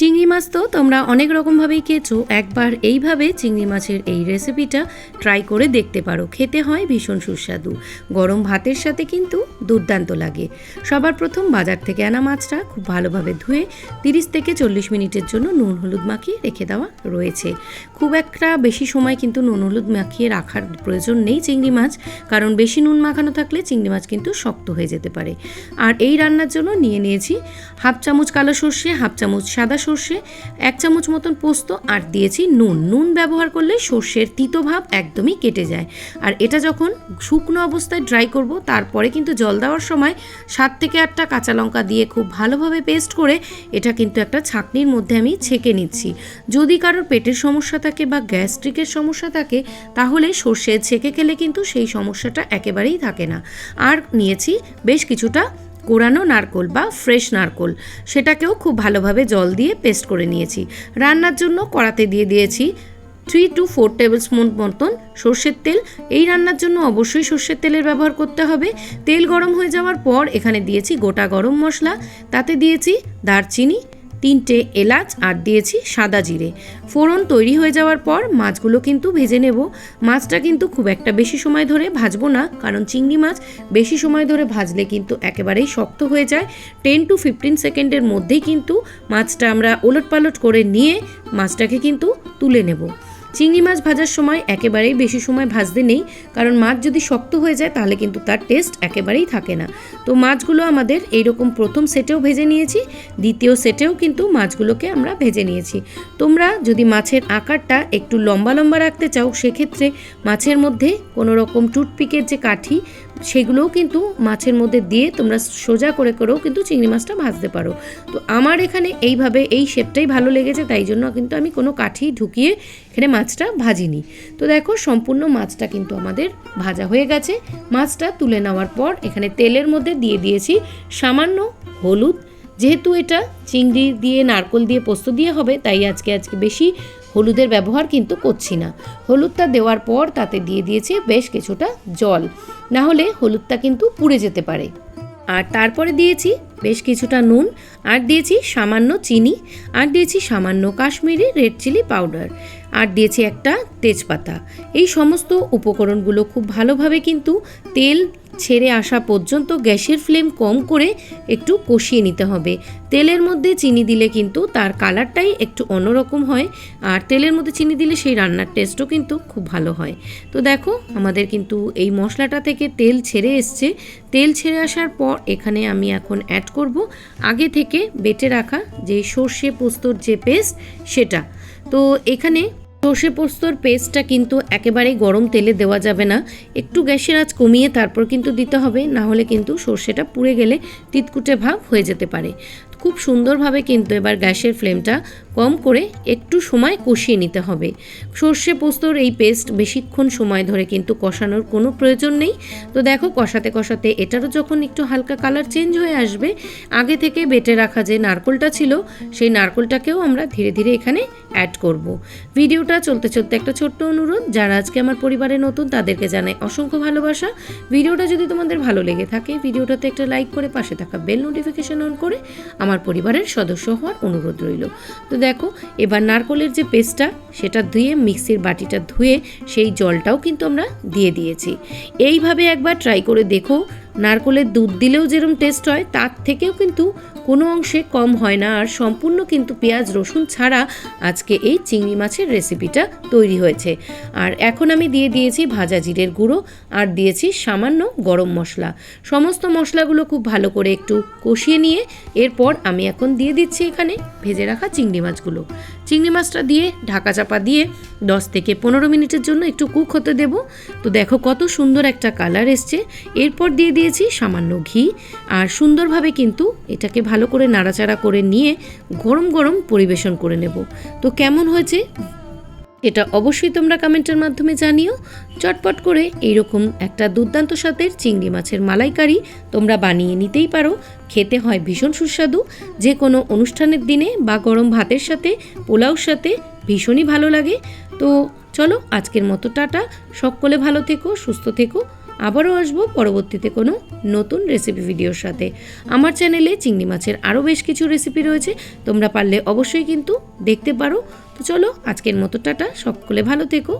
চিংড়ি মাছ তো তোমরা অনেক রকমভাবেই খেয়েছো একবার এইভাবে চিংড়ি মাছের এই রেসিপিটা ট্রাই করে দেখতে পারো। খেতে হয় ভীষণ সুস্বাদু। গরম ভাতের সাথে কিন্তু দুর্দান্ত লাগে। সবার প্রথম বাজার থেকে আনা মাছটা খুব ভালোভাবে ধুয়ে তিরিশ থেকে চল্লিশ মিনিটের জন্য নুন হলুদ মাখিয়ে রেখে দেওয়া রয়েছে। খুব একটা বেশি সময় কিন্তু নুন হলুদ মাখিয়ে রাখার প্রয়োজন নেই চিংড়ি মাছ, কারণ বেশি নুন মাখানো থাকলে চিংড়ি মাছ কিন্তু শক্ত হয়ে যেতে পারে। আর এই রান্নার জন্য নিয়ে নিয়েছি হাফ চামচ কালো সর্ষে, হাফ চামচ সাদা সর্ষে এক চামচ মতন পোস্ত আর দিয়েছি নুন। নুন ব্যবহার করলে সর্ষের তিতো ভাব একদমই কেটে যায়। আর এটা যখন শুকনো অবস্থায় ড্রাই করব, তারপরে কিন্তু জল দেওয়ার সময় সাত থেকে আটটা কাঁচা লঙ্কা দিয়ে খুব ভালোভাবে পেস্ট করে এটা কিন্তু একটা ছাঁকনির মধ্যে আমি ছেঁকে নিচ্ছি। যদি কারোর পেটের সমস্যা থাকে বা গ্যাস্ট্রিকের সমস্যা থাকে, তাহলে সর্ষে ছেঁকে খেলে কিন্তু সেই সমস্যাটা একেবারেই থাকে না। আর নিয়েছি বেশ কিছুটা কোরানো নারকোল বা ফ্রেশ নারকোল। সেটাকেও খুব ভালোভাবে জল দিয়ে পেস্ট করে নিয়েছি। রান্নার জন্য কড়াতে দিয়ে দিয়েছি three two four tablespoon মতন সর্ষের তেল। এই রান্নার জন্য অবশ্যই সর্ষের তেলের ব্যবহার করতে হবে। তেল গরম হয়ে যাওয়ার পর এখানে দিয়েছি গোটা গরম মশলা। তাতে দিয়েছি দারচিনি তিনটে এলাচ আর দিয়েছি সাদা জিরে। ফোড়ন তৈরি হয়ে যাওয়ার পর মাছগুলো কিন্তু ভেজে নেব। মাছটা কিন্তু খুব একটা বেশি সময় ধরে ভাজবো না, কারণ চিংড়ি মাছ বেশি সময় ধরে ভাজলে কিন্তু একেবারেই শক্ত হয়ে যায়। টেন টু ফিফটিন সেকেন্ডের মধ্যেই কিন্তু মাছটা আমরা ওলট পালট করে নিয়ে মাছটাকে কিন্তু তুলে নেব। চিংড়ি মাছ ভাজার সময় একেবারেই বেশি সময় ভাজতে নেই, কারণ মাছ যদি শক্ত হয়ে যায় তাহলে কিন্তু তার টেস্ট একেবারেই থাকে না। তো মাছগুলো আমাদের এইরকম প্রথম সেটেও ভেজে নিয়েছি, দ্বিতীয় সেটেও কিন্তু মাছগুলোকে আমরা ভেজে নিয়েছি। তোমরা যদি মাছের আকারটা একটু লম্বা লম্বা রাখতে চাও, সেক্ষেত্রে মাছের মধ্যে কোনো রকম টুথপিকের যে কাঠি সেগুলোও কিন্তু মাছের মধ্যে দিয়ে তোমরা সোজা করে করেও কিন্তু চিংড়ি মাছটা ভাজতে পারো। তো আমার এখানে এইভাবে এই শেপটাই ভালো লেগেছে, তাই জন্য কিন্তু আমি কোনো কাঠি ঢুকিয়ে এখানে মাছটা ভাজিনি। তো দেখো সম্পূর্ণ মাছটা কিন্তু আমাদের ভাজা হয়ে গেছে। মাছটা তুলে নেওয়ার পর এখানে তেলের মধ্যে দিয়ে দিয়েছি সামান্য হলুদ। যেহেতু এটা চিংড়ি দিয়ে, নারকোল দিয়ে, পোস্ত দিয়ে হবে, তাই আজকে আজকে বেশি হলুদের ব্যবহার কিন্তু করছি না। হলুদটা দেওয়ার পর তাতে দিয়ে দিয়েছি বেশ কিছুটা জল। না হলে হলুদটা কিন্তু পুড়ে যেতে পারে। আর তারপরে দিয়েছি বেশ কিছুটা নুন। আর দিয়েছি সামান্য চিনি। আর দিয়েছি সামান্য কাশ্মীরি রেড চিলি পাউডার। আর দিয়েছি একটা তেজপাতা। এই সমস্ত উপকরণগুলো খুব ভালোভাবে কিন্তু তেল ছেড়ে আসা পর্যন্ত গ্যাসের ফ্লেম কম করে একটু কষিয়ে নিতে হবে। তেলের মধ্যে চিনি দিলে কিন্তু তার কালারটাই একটু অন্যরকম হয় আর তেলের মধ্যে চিনি দিলে সেই রান্নার টেস্টও কিন্তু খুব ভালো হয়। তো দেখো, আমাদের কিন্তু এই মশলাটা থেকে তেল ছেড়ে এসছে। তেল ছেড়ে আসার পর এখানে আমি এখন অ্যাড করব আগে থেকে বেটে রাখা যে সর্ষে পোস্তর যে পেস্ট সেটা। তো এখানে সর্ষে পোস্তর পেস্টটা কিন্তু একেবারেই গরম তেলে দেওয়া যাবে না। একটু গ্যাসের আঁচ কমিয়ে তারপর কিন্তু দিতে হবে, না হলে কিন্তু সর্ষেটা পুড়ে গেলে তিতকুটে ভাব হয়ে যেতে পারে। খুব সুন্দরভাবে কিন্তু এবার গ্যাসের ফ্লেমটা কম করে একটু সময় কষিয়ে নিতে হবে। সর্ষে পোস্তর এই পেস্ট বেশিক্ষণ সময় ধরে কিন্তু কষানোর কোনো প্রয়োজন নেই। তো দেখো কষাতে কষাতে এটারও যখন একটু হালকা কালার চেঞ্জ হয়ে আসবে, আগে থেকে বেটে রাখা যে নারকোলটা ছিল, সেই নারকোলটাকেও আমরা ধীরে ধীরে এখানে অ্যাড করব। ভিডিওটা চলতে চলতে একটা ছোট্ট অনুরোধ, যারা আজকে আমার পরিবারে নতুন তাদেরকে জানাই অসংখ্য ভালোবাসা। ভিডিওটা যদি তোমাদের ভালো লেগে থাকে, ভিডিওটাতে একটা লাইক করে পাশে থাকা বেল নোটিফিকেশন অন করে আমার পরিবারের সদস্য হওয়ার অনুরোধ রইল। তো দেখো, এবার নারকলের যে পেস্টটা, সেটা ধুয়ে, মিক্সির বাটিটা ধুয়ে, সেই জলটাও কিন্তু আমরা দিয়ে দিয়েছি। এইভাবে একবার ট্রাই করে দেখো, নারকলের দুধ দিলেও যেরকম টেস্ট হয়, তার থেকেও কিন্তু কোনো অংশে কম হয় না। আর সম্পূর্ণ কিন্তু পেঁয়াজ, রসুন ছাড়া আজকে এই চিংড়ি মাছের রেসিপিটা তৈরি হয়েছে। আর এখন আমি দিয়ে দিয়েছি ভাজা জিরের গুঁড়ো আর দিয়েছি সামান্য গরম মশলা। সমস্ত মশলাগুলো খুব ভালো করে একটু কষিয়ে নিয়ে এরপর আমি এখন দিয়ে দিচ্ছি এখানে ভেজে রাখা চিংড়ি মাছগুলো। চিংড়ি মাছটা দিয়ে ঢাকা চাপা দিয়ে দশ থেকে পনেরো মিনিটের জন্য একটু কুক হতে দেব। তো দেখো কত সুন্দর একটা কালার এসছে। এরপর দিয়ে দিয়েছি সামান্য ঘি। আর সুন্দরভাবে কিন্তু এটাকে ভালো করে নাড়াচাড়া করে নিয়ে গরম গরম পরিবেশন করে নেব। তো কেমন হয়েছে? এটা অবশ্যই তোমরা কমেন্টের মাধ্যমে জানিও। চটপট করে এইরকম একটা দুর্দান্ত স্বাদের চিংড়ি মাছের মালাইকারি তোমরা বানিয়ে নিতেই পারো। খেতে হয় ভীষণ সুস্বাদু। যে কোনো অনুষ্ঠানের দিনে বা গরম ভাতের সাথে, পোলাওর সাথে ভীষণই ভালো লাগে। তো চলো আজকের মতো টাটা। সকলে ভালো থেকো, সুস্থ থেকো। আবারও আসব পরবর্তীতে কোনো নতুন রেসিপি ভিডিওর সাথে। আমার চ্যানেলে চিংড়ি মাছের আরও বেশ কিছু রেসিপি রয়েছে, তোমরা পারলে অবশ্যই কিন্তু দেখতে পারো। তো চলো আজকের মতো টাটা, সকলে ভালো থেকো।